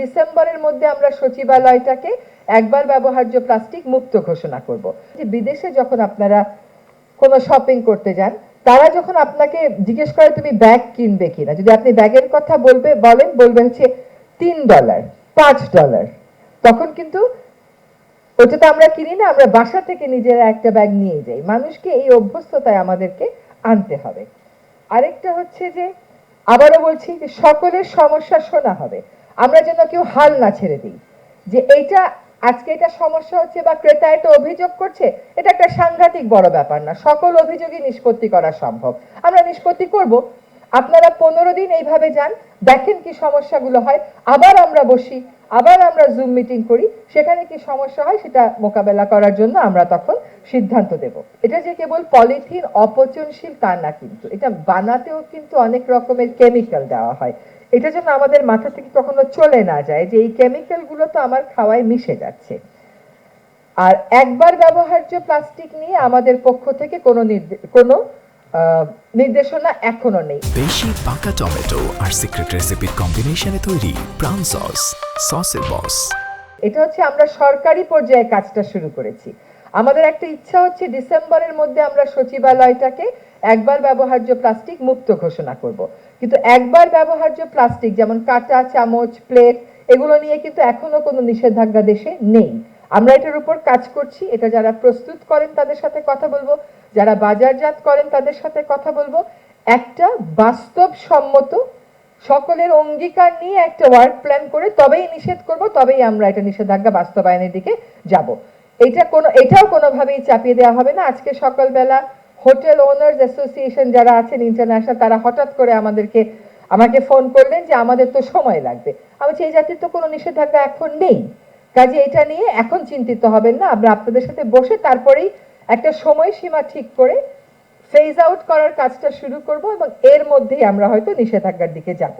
ডিসেম্বরের মধ্যে আমরা সচিবালয়টাকে একবার ব্যবহার্য প্লাস্টিক মুক্ত ঘোষণা করব। যে বিদেশে যখন আপনারা কোনো শপিং করতে যান, তারা যখন আপনাকে জিজ্ঞেস করে তুমি ব্যাগ কিনবে কিনা, যদি আপনি ব্যাগের কথা বলবে, বলেন, বলবে হচ্ছে তিন ডলার, পাঁচ ডলার, তখন কিন্তু ওটা তো আমরা কিনি না, আমরা বাসা থেকে নিজেরা একটা ব্যাগ নিয়ে যাই। মানুষকে এই অভ্যস্ততায় আমাদেরকে আনতে হবে। আরেকটা হচ্ছে যে, আবারও বলছি যে সকলের সমস্যা শোনা হবে। আমরা যেন কেউ হাল না ছেড়ে দিই। যে এইটা, আজকে এটা সমস্যা হচ্ছে বা ক্রেতা এটা অভিযোগ করছে, এটা একটা সাংঘাতিক বড় ব্যাপার না। সকল অভিযোগই নিষ্পত্তি করা সম্ভব। আমরা নিষ্পত্তি করব। আপনারা পনেরো দিন এইভাবে যান, দেখেন কি সমস্যাগুলো হয়। আবার আমরা বসি, আবার আমরা জুম মিটিং করি। সেখানে কি সমস্যা হয় সেটা মোকাবেলা করার জন্য আমরা তখন সিদ্ধান্ত দেব। এটা যে কেবল পলিথিন অপচনশীল তা না কিন্তু, এটা বানাতেও কিন্তু অনেক রকমের কেমিক্যাল দেওয়া হয়। এটা যেন আমাদের মাথা থেকে কখনো চলে না যায় যে এই কেমিক্যালগুলো তো আমার খাওয়ায় মিশে যাচ্ছে। আর একবার ব্যবহার্য প্লাস্টিক নিয়ে আমাদের পক্ষ থেকে কোনো কোনো নির্দেশনা এখনও নেই। বেশি পাকা টমেটো আর সিক্রেট রেসিপির কম্বিনেশনে তৈরি প্রাউন সস সসের বস এটা হচ্ছে আমরা সরকারি পর্যায়ে কাজটা শুরু করেছি। আমাদের একটা ইচ্ছা হচ্ছে ডিসেম্বরের মধ্যে আমরা সচিবালয়টাকে একবার ব্যবহার্য প্লাস্টিক মুক্ত ঘোষণা করব। কিন্তু একবার ব্যবহার্য প্লাস্টিক, যেমন কাঁটা, চামচ, প্লেট, এগুলো নিয়ে কিন্তু এখনও কোনো নিষেধাজ্ঞা দেশে নেই। আমরা এটার উপর কাজ করছি, এটা যারা প্রস্তুত করেন তাদের সাথে কথা বলব, যারা বাজারজাত করেন তাদের সাথে কথা বলব। একটা বাস্তবসম্মত, সকলের অঙ্গীকার নিয়ে একটা ওয়ার্ক প্ল্যান করে তবেই নিষেধ করব, তবেই আমরা এটা নিষেধাজ্ঞা বাস্তবায়নের দিকে যাব। এটা কোনো, এটাও কোনোভাবেই চাপিয়ে দেওয়া হবে না। আজকে সকালবেলা হোটেল ওনার্স অ্যাসোসিয়েশন যারা আছেন ইন্টারন্যাশনাল, তারা হঠাৎ করে আমাদেরকে, আমাকে ফোন করলেন যে আমাদের তো সময় লাগবে। আমি এই জাতির তো কোনো নিষেধাজ্ঞা এখন নেই। কাজে এটা নিয়ে এখন চিন্তিত হবেন না। আমরা আপনাদের সাথে বসে তারপরেই একটা সময়সীমা ঠিক করে ফেজ আউট করার কাজটা শুরু করব এবং এর মধ্যেই আমরা হয়তো নিষেধাজ্ঞার দিকে যাব।